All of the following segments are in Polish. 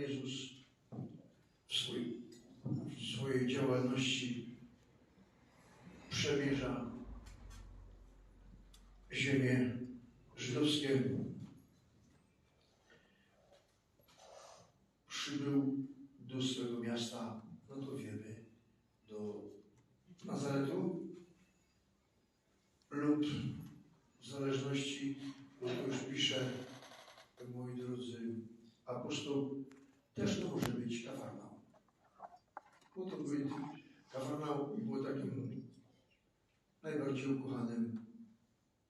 Jezus w, swój, w swojej działalności przemierza ziemię żydowską. Przybył do swego miasta, no to wiemy, do Nazaretu lub w zależności, bo to już pisze, moi drodzy, apostoł, też to może być Kafarnaum. Bo to były, Kafarnaum było takim najbardziej ukochanym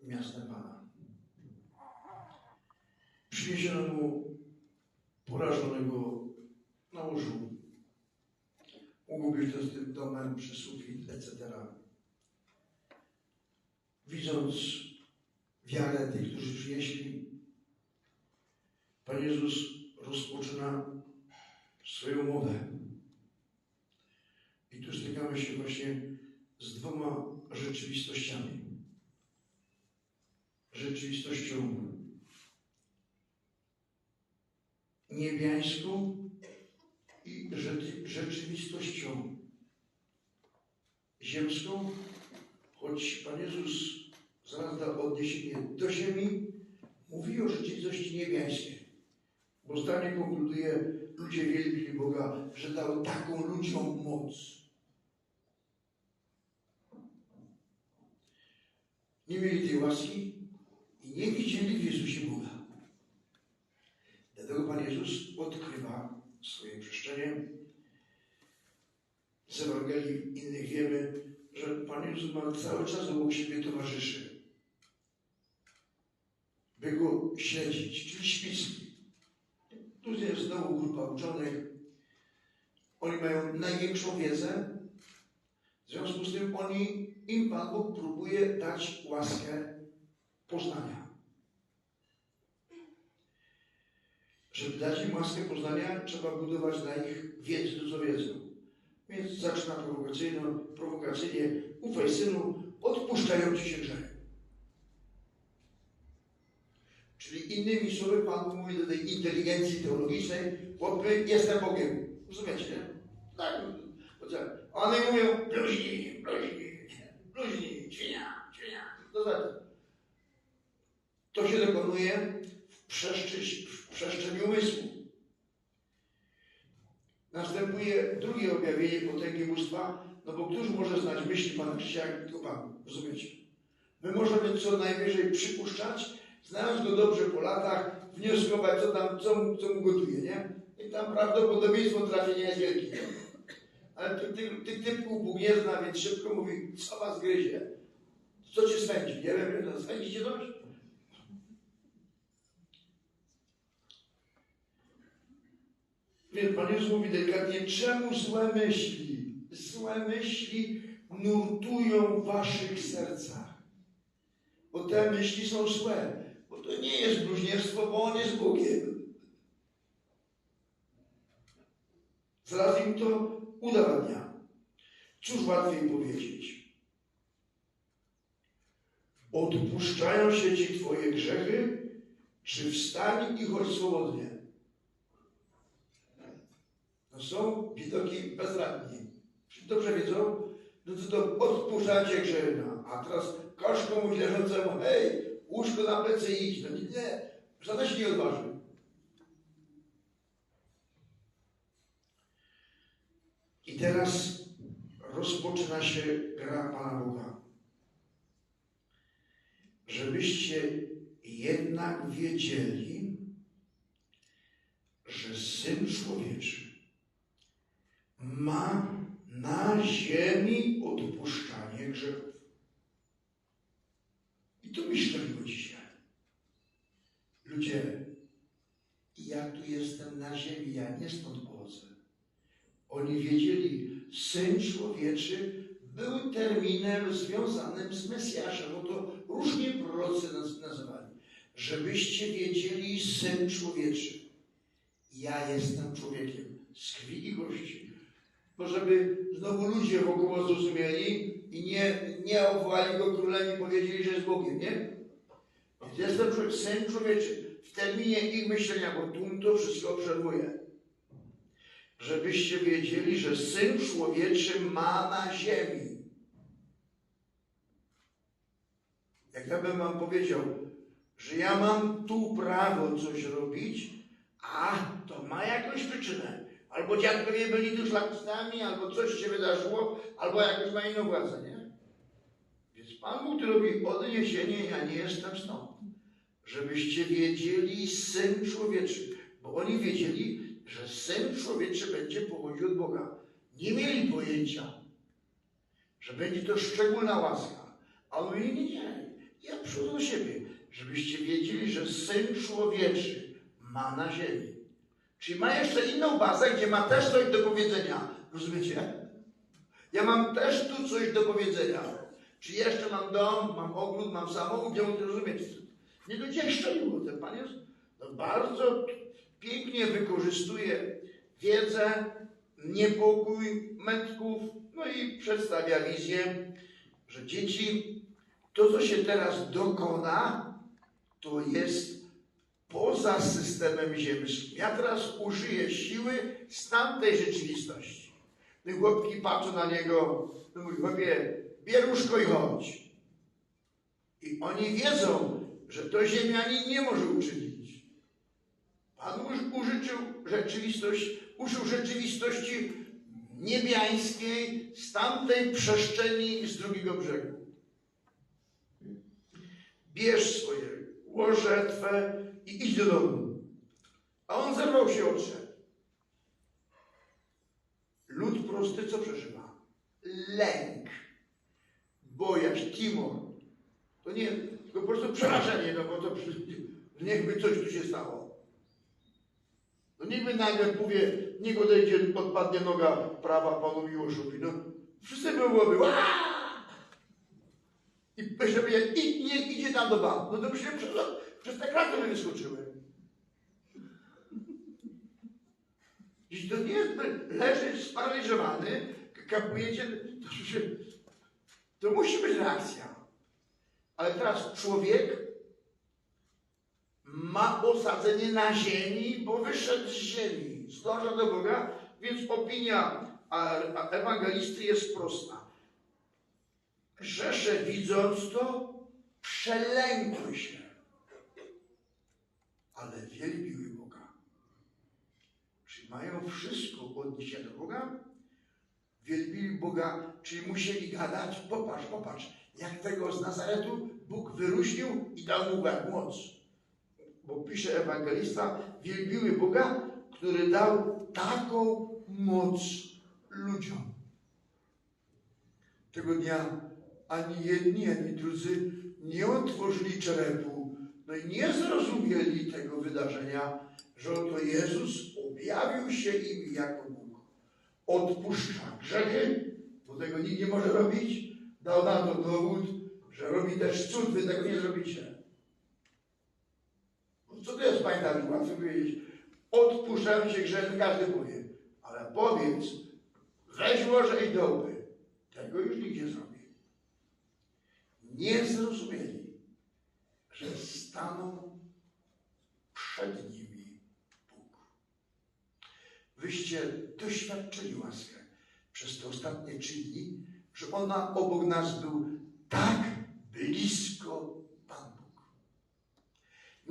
miastem Pana. Przyniesiono mu porażonego na łożu. Mógł być to z tym domem przy sufit, etc. Widząc wiarę tych, którzy przynieśli, Pan Jezus swoją mowę. I tu stykamy się właśnie z dwoma rzeczywistościami. Rzeczywistością niebiańską i rzeczywistością ziemską, choć Pan Jezus zaraz da odniesienie do ziemi, mówi o rzeczywistości niebiańskiej. Bo zdanie konkluduje, ludzie wielbili Boga, że dał taką ludziom moc. Nie mieli tej łaski i nie widzieli w Jezusie Boga. Dlatego Pan Jezus odkrywa swoje przeszczenie. Z Ewangelii innych wiemy, że Pan Jezus ma cały czas obok siebie towarzyszy, by Go śledzić, czyli szpicki. Tu jest znowu grupa uczonych. Oni mają największą wiedzę, w związku z tym oni, im Pan Bóg próbuje dać łaskę poznania. Żeby dać im łaskę poznania, trzeba budować na ich wiedzy, co wiedzą. Więc zaczyna prowokacyjnie, prowokacyjnie ufaj synu, odpuszczający się grzech. Czyli innymi słowy Pan mówi do tej inteligencji teologicznej, chłopy, jestem Bogiem. Rozumiecie? Tak. One mówią, bluźni, bluźni, bluźni, świnia, świnia. To znaczy, to się dokonuje w, przeszczy, w przestrzeni umysłu. Następuje drugie objawienie potęgi bóstwa, no bo któż może znać myśli Pana Krzysia, jak tylko Pan, rozumiecie? My możemy co najwyżej przypuszczać, znając go dobrze po latach, wnioskować, co tam, co, co mu gotuje, nie? I tam prawdopodobieństwo trafienia jest wielkie. Ale tych, tych, tych typków Bóg nie zna, więc szybko mówi, co was gryzie? Co cię swędzi? Nie wiem, swędzi cię coś? Więc Pan Jezus mówi delikatnie, czemu złe myśli, złe myśli nurtują w waszych sercach? Bo te myśli są złe, bo to nie jest bluźnierstwo, bo On jest Bogiem. Zaraz im to udowadnia. Cóż łatwiej powiedzieć? Odpuszczają się Ci Twoje grzechy, czy wstań i chodź swobodnie? No są widoki bezradni. Dobrze wiedzą, no to, to odpuszczacie grzechy. No. A teraz każ komuś leżącemu, hej, łóżko na plecy i idź. No nie, żaden się nie odważy. I teraz rozpoczyna się gra Pana Boga. Żebyście jednak wiedzieli, że Syn Człowieczy ma na ziemi odpuszczanie grzechów. I to mi szczeliło dzisiaj. Ludzie, ja tu jestem na ziemi, ja nie stąd pochodzę. Oni wiedzieli, Syn Człowieczy był terminem związanym z Mesjaszem, bo to różnie prorocy nazywali. Żebyście wiedzieli, Syn Człowieczy, ja jestem człowiekiem z krwi i kości. Bo żeby znowu ludzie wokoło zrozumieli i nie, nie obwołali go królem i powiedzieli, że jest Bogiem, nie? Jestem człowiek, Syn Człowieczy w terminie ich myślenia, bo tłum to wszystko obserwuje. Żebyście wiedzieli, że Syn Człowieczy ma na ziemi. Jak ja bym wam powiedział, że ja mam tu prawo coś robić, a to ma jakąś przyczynę. Albo dziadkowie byli tu szlachcicami, albo coś się wydarzyło, albo jakoś ma inną władzę, nie? Więc Pan Bóg robi odniesienie, ja nie jestem stąd. Żebyście wiedzieli Syn Człowieczy. Bo oni wiedzieli, że Syn Człowieczy będzie pochodził od Boga. Nie mieli pojęcia, że będzie to szczególna łaska. A on mówi, nie, nie, ja przychodzę do siebie, żebyście wiedzieli, że Syn Człowieczy ma na ziemi. Czyli ma jeszcze inną bazę, gdzie ma też coś do powiedzenia. Rozumiecie? Ja mam też tu coś do powiedzenia. Czy jeszcze mam dom, mam ogród, mam samochód, ja muszę rozumieć. Nie do ciebie szczeliło. Ten Pan jest no, bardzo pięknie wykorzystuje wiedzę, niepokój mędrków, no i przedstawia wizję, że dzieci, to co się teraz dokona, to jest poza systemem ziemskim. Ja teraz użyję siły z tamtej rzeczywistości. Te chłopki patrzą na niego, no mówi, chłopie, bieruszko i chodź. I oni wiedzą, że to ziemianin nie może uczynić. Pan uż- użyczył rzeczywistość, użył rzeczywistości niebiańskiej z tamtej przestrzeni z drugiego brzegu. Bierz swoje łoże twe i idź do domu. A on zerwał się odszedł. Lud prosty co przeżywa? Lęk. Bojaźń, timor. To nie, tylko po prostu przerażenie, no bo to niechby coś tu się stało. No niechby nagle powie, niech odejdzie, podpadnie noga prawa Panu Miłoszowi. No wszyscy by byłoby! I myślę, i, nie idzie tam do banku. No to by się przez, przez te kraty wyskoczyły. Jeśli to nie jest, leży sparaliżowany, kapujecie, to, to musi być reakcja. Ale teraz człowiek ma osadzenie na ziemi, bo wyszedł z ziemi, zdąża do Boga, więc opinia ewangelisty jest prosta. Rzesze widząc to, przelękły się, ale wielbiły Boga. Czyli mają wszystko odniesione do Boga, wielbili Boga, czyli musieli gadać, popatrz, popatrz, jak tego z Nazaretu Bóg wyróżnił i dał mu moc. Bo pisze ewangelista, wielbiły Boga, który dał taką moc ludziom. Tego dnia ani jedni, ani drudzy nie otworzyli czerepu, no i nie zrozumieli tego wydarzenia, że oto Jezus objawił się im jako Bóg. Odpuszcza grzechy, bo tego nikt nie może robić. Dał na to dowód, że robi też cud, wy tego nie zrobicie. Co to jest, pamiętam, łatwo powiedzieć. Odpuszczam się grzechy, każdy powie. Ale powiedz, weź łoże i dołby. Tego już nikt nie zrobi. Nie zrozumieli, że staną przed nimi Bóg. Wyście doświadczyli łaskę przez te ostatnie trzy dni, że ona obok nas był tak blisko.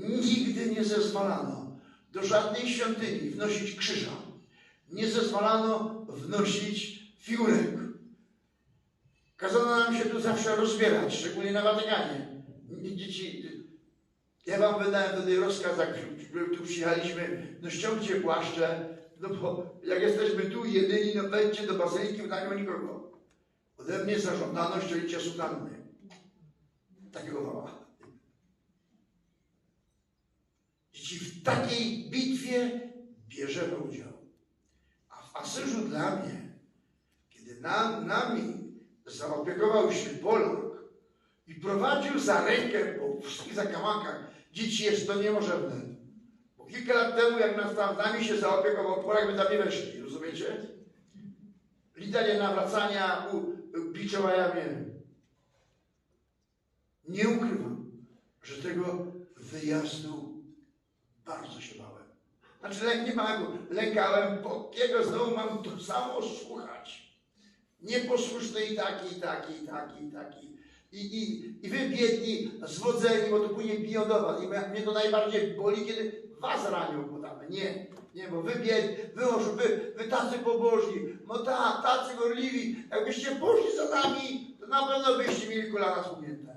Nigdy nie zezwalano do żadnej świątyni wnosić krzyża. Nie zezwalano wnosić figurek. Kazano nam się tu zawsze rozbierać, szczególnie na Watykanie. Dzieci, ja wam wydałem wtedy rozkaz, jak tu przyjechaliśmy, no ściągcie płaszcze, no bo jak jesteśmy tu jedyni, no wejdźcie do bazyliki, bo tam nie nikogo. Ode mnie zażądano ściągnięcia sutanny. Takiego mała. Dzieci w takiej bitwie bierzemy udział. A w Asyżu dla mnie, kiedy nam, nami zaopiekował się Polak i prowadził za rękę po wszystkich zakałankach, dzieci jest to niemożliwe. Bo kilka lat temu, jak nas tam nami się zaopiekował Polak, my tam nie weszli, rozumiecie? Litanie nawracania mnie. Nie ukrywam, że tego wyjazdu bardzo się bałem. Znaczy lęk nie mam, lękałem, bo jego znowu mam to samo słuchać. Nieposłuszny i taki, i taki, i taki, i taki. I, i, I wy biedni, zwodzeni, bo to później biją do was. I mnie to najbardziej boli, kiedy was ranią podamy. Nie, nie, bo wy biedni, wy, wy, wy tacy pobożni, no ta, tacy gorliwi. Jakbyście poszli za nami, to na pewno byście mieli kolana. Amen.